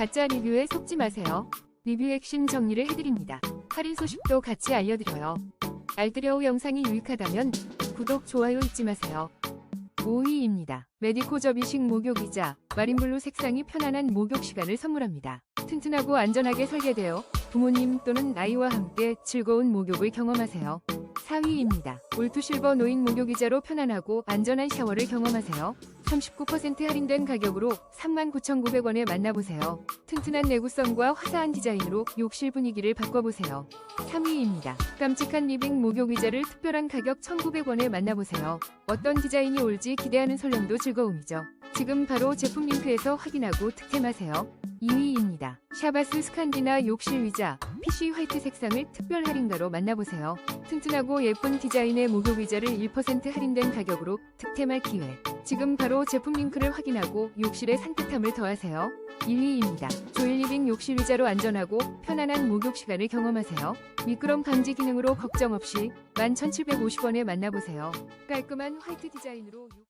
가짜 리뷰에 속지 마세요. 리뷰 핵심 정리를 해드립니다. 할인 소식도 같이 알려드려요. 알뜰여우 영상이 유익하다면 구독, 좋아요 잊지 마세요. 5위입니다. 메디코 접이식 목욕이자 마린블루 색상이 편안한 목욕 시간을 선물합니다. 튼튼하고 안전하게 설계되어 부모님 또는 아이와 함께 즐거운 목욕을 경험하세요. 4위입니다. 올투 실버 노인 목욕의자로 편안하고 안전한 샤워를 경험하세요. 39% 할인된 가격으로 39,900원에 만나보세요. 튼튼한 내구성과 화사한 디자인으로 욕실 분위기를 바꿔보세요. 3위입니다. 깜찍한 리빙 목욕 의자를 특별한 가격 1,900원에 만나보세요. 어떤 디자인이 올지 기대하는 설렘도 즐거움이죠. 지금 바로 제품 링크에서 확인하고 득템하세요. 2위입니다. 샤바스 스칸디나 욕실 의자 PC 화이트 색상을 특별 할인가로 만나보세요. 튼튼하고 예쁜 디자인의 목욕 의자를 1% 할인된 가격으로 득템할 기회. 지금 바로 제품 링크를 확인하고 욕실의 산뜻함을 더하세요. 1위입니다. 조일리빙 욕실 의자로 안전하고 편안한 목욕 시간을 경험하세요. 미끄럼 방지 기능으로 걱정 없이 11,750원에 만나보세요. 깔끔한 화이트 디자인으로 욕-